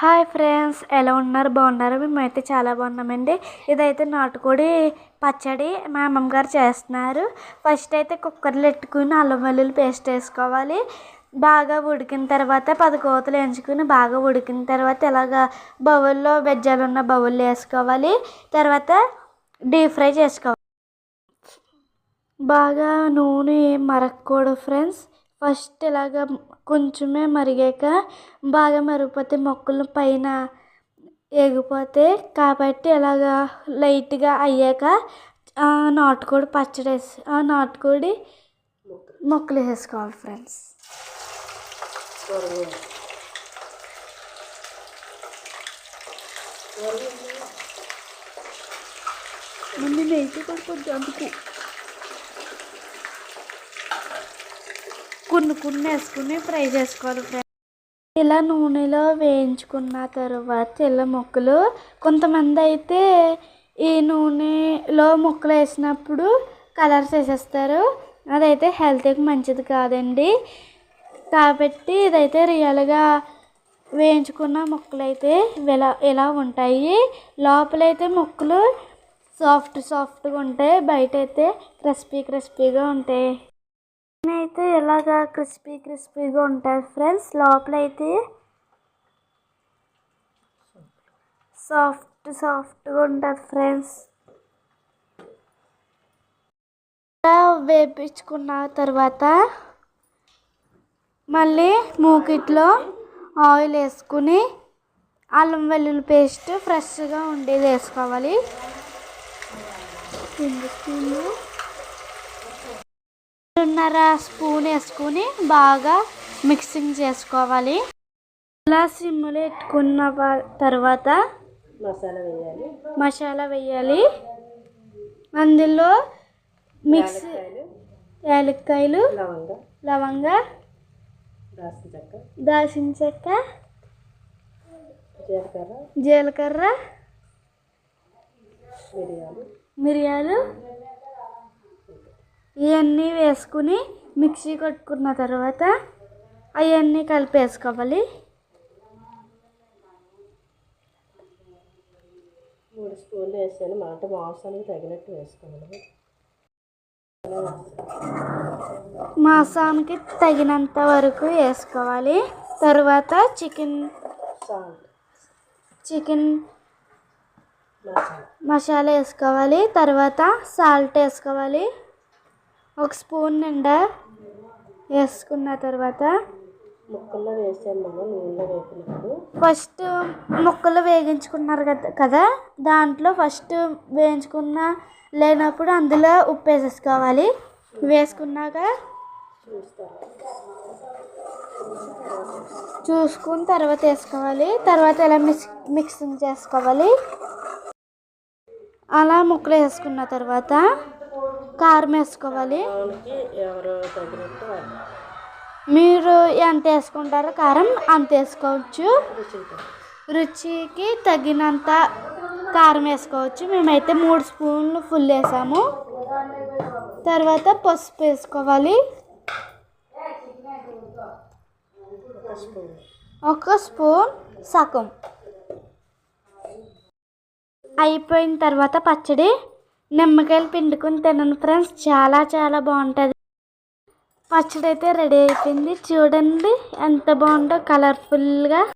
Hi friends ఎలా ఉన్నారు? బాగున్నారు? మేమైతే చాలా బాగున్నామండి. ఇదైతే నాటుకోడి పచ్చడి మా అమ్మమ్మ గారు చేస్తున్నారు. ఫస్ట్ అయితే కుక్కర్లు పెట్టుకుని అల్లం వెల్లుల్లి పేస్ట్ వేసుకోవాలి. బాగా ఉడికిన తర్వాత పది కోతలు వేయించుకుని బాగా ఉడికిన తర్వాత ఇలాగా బౌల్లో బెజ్జాలు ఉన్న బౌల్లో వేసుకోవాలి. తర్వాత డీప్ ఫ్రై చేసుకోవాలి. బాగా నూనె మరగకూడదు ఫ్రెండ్స్. ఫస్ట్ ఇలాగ కొంచెమే మరిగాక బాగా మరిగిపోతే మొక్కలు పైన ఎగిపోతే కాబట్టి ఇలాగా లైట్గా అయ్యాక ఆ నాటుకోడి పచ్చడి వేసి ఆ నాటుకోడి ముక్కలు వేసుకోవాలి ఫ్రెండ్స్. ముందు నెయ్యి కూడా కొంచెం అందుకు. కొన్ని కొన్ని వేసుకుని ఫ్రై చేసుకోవాలి ఫ్రెండ్స్. ఇలా నూనెలో వేయించుకున్న తర్వాత ఇలా ముక్కలు కొంతమంది అయితే ఈ నూనెలో ముక్కలు వేసినప్పుడు కలర్స్ వేసేస్తారు. అదైతే హెల్త్కి మంచిది కాదండి. కాబట్టి ఇదైతే రియల్గా వేయించుకున్న ముక్కలు అయితే ఇలా ఇలా ఉంటాయి. లోపలైతే ముక్కలు సాఫ్ట్ సాఫ్ట్గా ఉంటాయి. బయట అయితే క్రిస్పీ క్రిస్పీగా ఉంటాయి. అయితే ఇలాగా క్రిస్పీ క్రిస్పీగా ఉంటాయి ఫ్రెండ్స్? లోపల అయితే సాఫ్ట్ సాఫ్ట్గా ఉంటుంది ఫ్రెండ్స్. వేపించుకున్న తర్వాత మళ్ళీ మూకిట్లో ఆయిల్ వేసుకుని అల్లం వెల్లుల్లి పేస్ట్ ఫ్రెష్గా ఉండేది వేసుకోవాలి. రెండు రెండున్నర స్పూన్ వేసుకుని బాగా మిక్సింగ్ చేసుకోవాలి. అలా సిమ్లో పెట్టుకున్న తర్వాత మసాలా వేయాలి. మసాలా వేయాలి. అందులో మిక్స్ యాలక్కాయలు. లవంగ. దాల్చిన చెక్క జీలకర్ర. జీలకర్ర మిరియాలు. మిరియాలు ఇవన్నీ వేసుకుని మిక్సీ కొట్టుకున్న తర్వాత అవన్నీ కలిపేసుకోవాలి. మూడు స్పూన్లు వేసాను. మాట మాంసానికి తగినట్టు వేసుకోవాలి. మాంసానికి తగినంత వరకు వేసుకోవాలి. తర్వాత చికెన్ చికెన్ మసాలా వేసుకోవాలి. తర్వాత సాల్ట్ వేసుకోవాలి. ఒక స్పూన్ నిండా వేసుకున్న తర్వాత ముక్కల్లో వేసాను మనం నూనెలో వేపినప్పుడు. ఫస్ట్ ముక్కలు వేగించుకున్నారు కదా కదా? దాంట్లో ఫస్ట్ వేయించుకున్న లేనప్పుడు అందులో ఉప్పు వేసేసుకోవాలి. వేసుకున్నాక చూసుకుని తర్వాత వేసుకోవాలి. తర్వాత ఇలా మిక్స్ మిక్సింగ్ చేసుకోవాలి. అలా ముక్కలు వేసుకున్న తర్వాత కారం వేసుకోవాలి మీరు ఎంత వేసుకుంటారో కారం అంత వేసుకోవచ్చు. రుచికి. తగినంత కారం వేసుకోవచ్చు. మేమైతే మూడు స్పూన్లు ఫుల్ వేసాము. తర్వాత పసుపు వేసుకోవాలి. ఒక స్పూన్ సగం. అయిపోయిన తర్వాత పచ్చడి నిమ్మకాయలు పిండుకొని తినండి ఫ్రెండ్స్. చాలా చాలా బాగుంటుంది. పచ్చడి అయితే రెడీ అయిపోయింది. చూడండి ఎంత బాగుందో కలర్ఫుల్గా